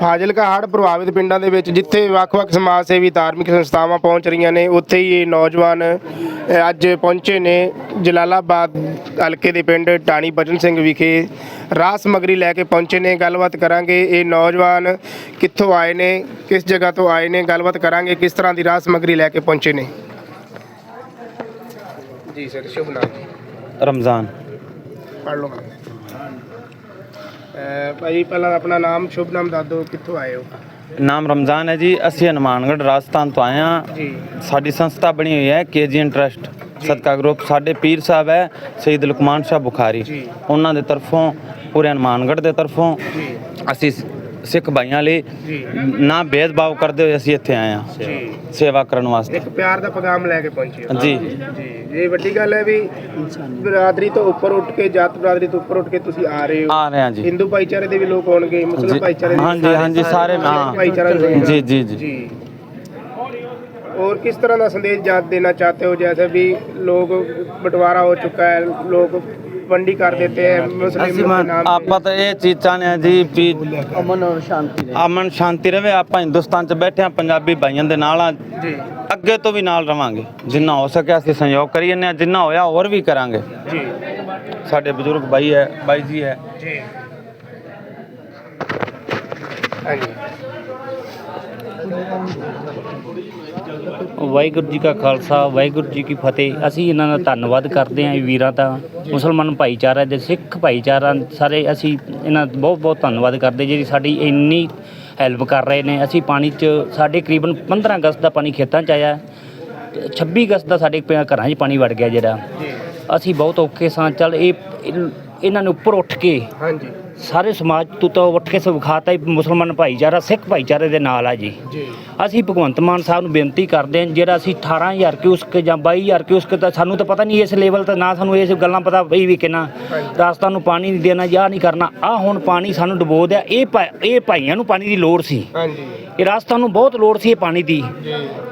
ਫਾਜ਼ਿਲਕਾ ਹੜ੍ਹ ਪ੍ਰਭਾਵਿਤ ਪਿੰਡਾਂ ਦੇ ਵਿੱਚ ਜਿੱਥੇ ਵੱਖ-ਵੱਖ ਸਮਾਜ ਸੇਵੀ ਧਾਰਮਿਕ ਸੰਸਥਾਵਾਂ ਪਹੁੰਚ ਰਹੀਆਂ ਨੇ ਉੱਥੇ ਹੀ ਇਹ ਨੌਜਵਾਨ ਅੱਜ ਪਹੁੰਚੇ ਨੇ ਜਲਾਲਾਬਾਦ ਹਲਕੇ ਦੇ ਪਿੰਡ ਟਾਣੀ ਬਚਨ ਸਿੰਘ ਵਿਖੇ। ਰਾਹ ਸਮੱਗਰੀ ਲੈ ਕੇ ਪਹੁੰਚੇ ਨੇ ਗੱਲਬਾਤ ਕਰਾਂਗੇ। ਇਹ ਨੌਜਵਾਨ ਕਿੱਥੋਂ ਆਏ ਨੇ ਕਿਸ ਜਗ੍ਹਾ ਤੋਂ ਆਏ ਨੇ ਗੱਲਬਾਤ ਕਰਾਂਗੇ ਕਿਸ ਤਰ੍ਹਾਂ ਦੀ ਰਾਹ ਸਮੱਗਰੀ ਲੈ ਕੇ ਪਹੁੰਚੇ ਨੇ। ਜੀ ਸਰ ਸ਼ੁਭ ਨਾਮ। ਰਮਜ਼ਾਨ। ਪੜ੍ਹ ਲਓ। ਭਾਈ ਪਹਿਲਾਂ ਆਪਣਾ ਨਾਮ ਸ਼ੁਭ ਨਾਮ ਦੱਸ ਦਿਓ ਕਿੱਥੋਂ ਆਏ ਹੋ? ਨਾਮ ਰਮਜ਼ਾਨ ਹੈ ਜੀ। ਅਸੀਂ ਹਨੂਮਾਨਗੜ੍ਹ ਰਾਜਸਥਾਨ ਤੋਂ ਆਏ ਹਾਂ। ਜੀ। ਸਾਡੀ ਸੰਸਥਾ ਬਣੀ ਹੋਈ ਹੈ ਕੇਜੀਐਨ ਟਰਸਟ ਸਦਕਾ ਗਰੁੱਪ। ਸਾਡੇ ਪੀਰ ਸਾਹਿਬ ਹੈ ਸੈਦ ਲੁਕਮਾਨ ਸ਼ਾਹ ਬੁਖਾਰੀ। ਉਹਨਾਂ ਦੇ ਤਰਫੋਂ ਪੂਰੇ ਹਨੂਮਾਨਗੜ੍ਹ ਦੇ ਤਰਫੋਂ ਅਸੀਂ ਸਿੱਖ ਭਾਈਆਂ ਲਈ ਜੀ ਨਾ ਭੇਦਭਾਵ ਕਰਦੇ ਹੋਏ ਅਸੀਂ ਇੱਥੇ ਆਏ ਹਾਂ ਜੀ ਸੇਵਾ ਕਰਨ ਵਾਸਤੇ ਇੱਕ ਪਿਆਰ ਦਾ ਪੈਗਾਮ ਲੈ ਕੇ ਪਹੁੰਚੇ ਹੋ ਜੀ ਜੀ ਇਹ ਵੱਡੀ ਗੱਲ ਹੈ ਵੀ ਬਰਾਦਰੀ ਤੋਂ ਉੱਪਰ ਉੱਠ ਕੇ ਜਾਤ ਬਰਾਦਰੀ ਤੋਂ ਉੱਪਰ ਉੱਠ ਕੇ ਤੁਸੀਂ ਆ ਰਹੇ ਹੋ ਆ ਰਹੇ ਹਾਂ ਜੀ ਹਿੰਦੂ ਭਾਈਚਾਰੇ ਦੇ ਵੀ ਲੋਕ ਹੋਣਗੇ ਮੁਸਲਮਾਨ ਜੀ। ਭਾਈਚਾਰੇ ਦੇ ਵੀ ਹਾਂਜੀ, ਹਾਂਜੀ, ਸਾਰੇ, ਹਾਂ। ਭਾਈਚਾਰਾ ਵੀ ਹੋਏਗਾ। ਜੀ, ਜੀ, ਜੀ। ਜੀ और किस तरह का संदेश जा देना चाहते हो जैसे भी लोग बंटवारा हो चुका है लोग वंडी कर देते हैं मुस्लिम ਅਸੀਂ के ਮਨ- नाम पे। ਆਪਾਂ ਤਾਂ ਇਹ ਚੀਜ਼ ਚਾਹੁੰਦੇ ਹਾਂ ਜੀ ਵੀ अमन और शांति ਅਮਨ ਸ਼ਾਂਤੀ ਰਵੇ ਆਪਾਂ ਹਿੰਦੁਸਤਾਨ 'ਚ ਬੈਠੇ ਹਾਂ ਪੰਜਾਬੀ ਭਾਈਆਂ ਦੇ ਨਾਲ ਆ जी ਅੱਗੇ ਤੋਂ ਵੀ ਨਾਲ ਰਵਾਂਗੇ ਜਿੰਨਾ ਹੋ ਸਕਿਆ ਅਸੀਂ ਸਹਿਯੋਗ ਕਰੀ ਜਾਂਦੇ ਹਾਂ ਜਿੰਨਾ ਹੋਇਆ ਹੋਰ ਵੀ ਕਰਾਂਗੇ जी ਸਾਡੇ ਬਜ਼ੁਰਗ ਭਾਈ ਹੈ ਬਾਈ ਜੀ ਹੈ जी हाँ जी ਵਾਹਿਗੁਰੂ ਜੀ ਕਾ ਖਾਲਸਾ, ਵਾਹਿਗੁਰੂ ਜੀ ਕੀ ਫਤਿਹ। ਅਸੀਂ ਇਹਨਾਂ ਦਾ ਧੰਨਵਾਦ ਕਰਦੇ ਹਾਂ ਇਹ ਵੀਰਾਂ ਦਾ। ਮੁਸਲਮਾਨ ਭਾਈਚਾਰਾ ਦੇ ਸਿੱਖ ਭਾਈਚਾਰਾ, ਸਾਰੇ ਅਸੀਂ ਇਹਨਾਂ ਦਾ ਬਹੁਤ ਬਹੁਤ ਧੰਨਵਾਦ ਕਰਦੇ ਜਿਹੜੀ ਸਾਡੀ ਇੰਨੀ ਹੈਲਪ ਕਰ ਰਹੇ ਨੇ। ਅਸੀਂ ਪਾਣੀ 'ਚ ਸਾਡੇ ਕਰੀਬਨ 15 ਅਗਸਤ ਦਾ ਪਾਣੀ ਖੇਤਾਂ 'ਚ ਆਇਆ। ਤੇ 26 ਅਗਸਤ ਦਾ ਸਾਡੇ ਪ- ਘਰਾਂ 'ਚ ਪਾਣੀ ਵੜ ਗਿਆ ਜਿਹੜਾ। ਅਸੀਂ ਬਹੁਤ ਔਖੇ ਸਾਂ। ਚੱਲ ਇਹ ਇਨ- ਇਹਨਾਂ ਨੂੰ ਉੱਪਰ ਉੱਠ ਕੇ हाँ ਸਾਰੇ ਸਮਾਜ ਤੋਂ ਤਾਂ ਉੱਠ ਕੇ ਸੁਖਾਤਾ ਹੀ ਮੁਸਲਮਾਨ ਭਾਈਚਾਰਾ ਸਿੱਖ ਭਾਈਚਾਰੇ ਦੇ ਨਾਲ ਆ ਜੀ। ਅਸੀਂ ਭਗਵੰਤ ਮਾਨ ਸਾਹਿਬ ਨੂੰ ਬੇਨਤੀ ਕਰਦੇ ਹਾਂ ਜਿਹੜਾ ਅਸੀਂ 18000 ਕਿਉਸਕ ਜਾਂ 22000 ਕਿਉਸਕ ਤਾਂ ਸਾਨੂੰ ਤਾਂ ਪਤਾ ਨਹੀਂ ਇਸ ਲੈਵਲ ਤੇ ਨਾ ਸਾਨੂੰ ਇਸ ਗੱਲਾਂ ਪਤਾ ਪਈ ਵੀ ਕਿੰਨਾ ਰਾਸਤਾ ਨੂੰ ਪਾਣੀ ਨਹੀਂ ਦੇਣਾ ਜਾਂ ਨਹੀਂ ਕਰਨਾ। ਆ ਹੁਣ ਪਾਣੀ ਸਾਨੂੰ ਡੁਬੋ ਦਿਆ। ਇਹ ਇਹ ਭਾਈਆਂ ਨੂੰ ਪਾਣੀ ਦੀ ਲੋੜ ਸੀ। ਹਾਂਜੀ। ਇਹ ਰਾਸਤਾ ਨੂੰ ਬਹੁਤ ਲੋੜ ਸੀ ਇਹ ਪਾਣੀ ਦੀ।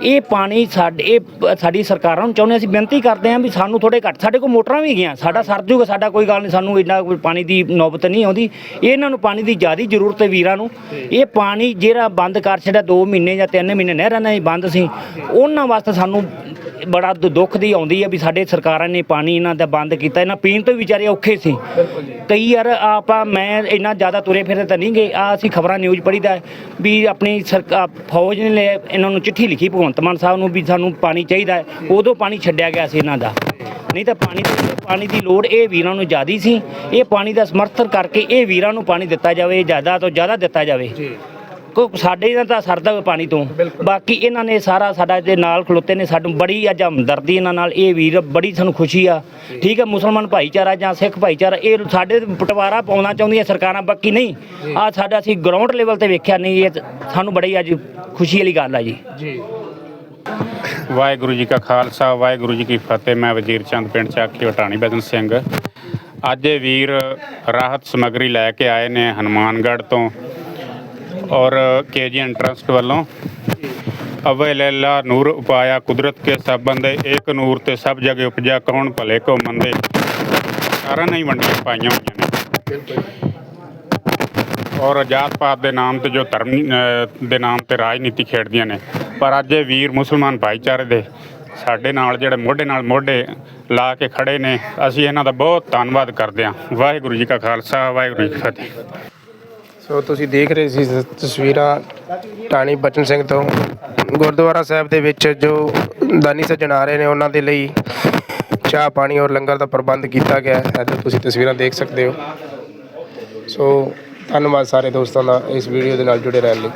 ਇਹ ਪਾਣੀ ਸਾਡੇ ਇਹ ਸਾਡੀ ਸਰਕਾਰਾਂ ਨੂੰ ਚਾਹੁੰਦੇ ਅਸੀਂ ਬੇਨਤੀ ਕਰਦੇ ਹਾਂ ਵੀ ਸਾਨੂੰ ਥੋੜੇ ਘੱਟ ਸਾਡੇ ਕੋਲ ਮੋਟਰਾਂ ਵੀ ਗਈਆਂ ਸਾਡਾ ਸਰਜੂਗਾ ਸਾਡਾ ਕੋਈ ਗੱਲ ਨਹੀਂ ਸਾਨੂੰ ਇੰਨਾ ਕੋਈ ਪਾਣੀ ਦੀ ਨੌਬਤ ਨਹੀਂ ਆਉਂਦੀ। ਇਹਨਾਂ ਨੂੰ ਪਾਣੀ ਦੀ ਜ਼ਿਆਦਾ ਜ਼ਰੂਰਤ ਹੈ ਵੀਰਾਂ ਨੂੰ। ਇਹ ਪਾਣੀ ਜਿਹੜਾ ਬੰਦ ਕਰ ਛੱਡਿਆ 2 ਮਹੀਨੇ ਜਾਂ 3 ਮਹੀਨੇ ਨਹਿਰਾਂ ਨਾਲ ਹੀ ਬੰਦ ਸੀ। ਉਹਨਾਂ ਵਾਸਤੇ ਸਾਨੂੰ ਬੜਾ ਦੁੱਖ ਦੀ ਆਉਂਦੀ ਹੈ ਵੀ ਸਾਡੇ ਸਰਕਾਰਾਂ ਨੇ ਪਾਣੀ ਇਹਨਾਂ ਦਾ ਬੰਦ ਕੀਤਾ। ਇਹਨਾਂ ਪੀਣ ਤੋਂ ਵਿਚਾਰੇ ਔਖੇ ਸੀ। ਕਈ ਯਾਰ ਆਪਾਂ ਮੈਂ ਇੰਨਾ ਜ਼ਿਆਦਾ ਤੁਰੇ ਫਿਰੇ ਤਾਂ ਨਹੀਂ ਗਏ। ਆ ਅਸੀਂ ਖਬਰਾਂ ਨਿਊਜ਼ ਪੜ੍ਹੀਦਾ ਵੀ ਆਪਣੀ ਸਰਕਾਰ ਫੌਜ ਨੇ ਲੈ- ਇਹਨਾਂ ਨੂੰ ਚਿੱਠੀ ਲਿਖੀ ਭਗਵੰਤ ਮਾਨ ਸਾਹਿਬ ਨੂੰ ਵੀ ਸਾਨੂੰ ਪਾਣੀ ਚਾਹੀਦਾ ਉਦੋਂ ਪਾਣੀ ਛੱਡਿਆ ਗਿਆ ਸੀ ਇਹਨਾਂ ਦਾ। ਨਹੀਂ ਤਾਂ ਪਾਣੀ ਦੀ ਪਾਣੀ ਦੀ ਲੋੜ ਇਹ ਵੀਰਾਂ ਨੂੰ ਜ਼ਿਆਦੀ ਸੀ। ਇਹ ਪਾਣੀ ਦਾ ਸਮਰਥਨ ਕਰਕੇ ਇਹ ਵੀਰਾਂ ਨੂੰ ਪਾਣੀ ਦਿੱਤਾ ਜਾਵੇ ਜ਼ਿਆਦਾ ਤੋਂ ਜ਼ਿਆਦਾ ਦਿੱਤਾ ਜਾਵੇ। जी ਕੋ ਸਾਡੇ ਨਾਲ ਤਾਂ ਸਰਦਾ ਪਾਣੀ ਤੋਂ। ਬਾਕੀ ਇਹਨਾਂ ਨੇ ਸਾਰਾ ਸਾਡਾ ਦੇ ਨਾਲ ਖਲੋਤੇ ਨੇ ਸਾਨੂੰ ਬੜੀ ਅੱਜ ਹਮਦਰਦੀ ਇਹਨਾਂ ਨਾਲ। ਇਹ ਵੀਰ ਬੜੀ ਸਾਨੂੰ ਖੁਸ਼ੀ ਆ। ਠੀਕ ਹੈ ਮੁਸਲਮਾਨ ਭਾਈਚਾਰਾ ਜਾਂ ਸਿੱਖ ਭਾਈਚਾਰਾ ਇਹ ਸਾਡੇ ਪਟਵਾਰਾ ਪਾਉਣਾ ਚਾਹੁੰਦੀਆਂ ਸਰਕਾਰਾਂ ਬਾਕੀ ਨਹੀਂ। ਆ ਸਾਡਾ ਅਸੀਂ ਗਰਾਊਂਡ ਲੈਵਲ ਤੇ ਵੇਖਿਆ ਨਹੀਂ ਇਹ ਸਾਨੂੰ ਬੜੀ ਅੱਜ ਖੁਸ਼ੀ ਵਾਲੀ ਗੱਲ ਆ ਜੀ। ਵਾਹਿਗੁਰੂ ਜੀ ਕਾ ਖਾਲਸਾ, ਵਾਹਿਗੁਰੂ ਜੀ ਕੀ ਫਤਿਹ। ਮੈਂ ਵਜ਼ੀਰ ਚੰਦ, ਪਿੰਡ ਚਾਕੀ ਵਟਾਣੀ ਬਦਨ ਸਿੰਘ। ਅੱਜ ਇਹ ਵੀਰ ਰਾਹਤ ਸਮੱਗਰੀ ਲੈ ਕੇ ਆਏ ਨੇ ਹਨੂਮਾਨਗੜ੍ਹ ਤੋਂ ਔਰ ਕੇਜੀਐਨ ਟਰਸਟ ਵੱਲੋਂ। ਅਵੇ ਲੈਲਾ ਨੂਰ ਉਪਾਇਆ ਕੁਦਰਤ ਕੇ ਸਭ ਬੰਦੇ, ਏਕ ਨੂਰ ਤੇ ਸਭ ਜਗ੍ਹਾ ਉਪਜਾ, ਕੌਣ ਭਲੇ ਕੋ ਮੰਦੇ। ਸਾਰਾ ਨਹੀਂ ਵੰਡੀਆਂ ਪਾਈਆਂ ਹੋਈਆਂ ਨੇ। ਔਰ ਜਾਤ ਪਾਤ ਦੇ ਨਾਮ ਤੇ ਜੋ ਧਰਮ ਦੇ ਨਾਮ ਤੇ ਰਾਜਨੀਤੀ ਖੇਡਦੀਆਂ ਨੇ। ਪਰ ਅੱਜ ਇਹ ਵੀਰ ਮੁਸਲਮਾਨ ਭਾਈਚਾਰੇ ਦੇ ਸਾਡੇ ਨਾਲ ਜਿਹੜੇ ਮੋਢੇ ਨਾਲ ਮੋਢੇ ਲਾ ਕੇ ਖੜੇ ਨੇ, ਅਸੀਂ ਇਹਨਾਂ ਦਾ ਬਹੁਤ ਧੰਨਵਾਦ ਕਰਦੇ ਹਾਂ। ਵਾਹਿਗੁਰੂ ਜੀ ਕਾ ਖਾਲਸਾ, ਵਾਹਿਗੁਰੂ ਜੀ ਕੀ ਫਤਿਹ। ਸੋ ਤੁਸੀਂ ਦੇਖ ਰਹੇ ਸੀ ਸ- ਤਸਵੀਰਾਂ ਟਾਣੀ ਬਚਨ ਸਿੰਘ ਤੋਂ। ਗੁਰਦੁਆਰਾ ਸਾਹਿਬ ਦੇ ਵਿੱਚ ਜੋ ਦਾਨੀ ਸੱਜਣ ਆ ਰਹੇ ਨੇ, ਉਹਨਾਂ ਦੇ ਲਈ ਚਾਹ, ਪਾਣੀ ਔਰ ਲੰਗਰ ਦਾ ਪ੍ਰਬੰਧ ਕੀਤਾ ਗਿਆ ਹੈ। ਇੱਧਰ ਤੁਸੀਂ ਤਸਵੀਰਾਂ ਦੇਖ ਸਕਦੇ ਹੋ। ਸੋ ਧੰਨਵਾਦ ਸਾਰੇ ਦੋਸਤਾਂ ਦਾ ਇਸ ਵੀਡੀਓ ਦੇ ਨਾਲ ਜੁੜੇ ਰਹਿਣ ਲਈ।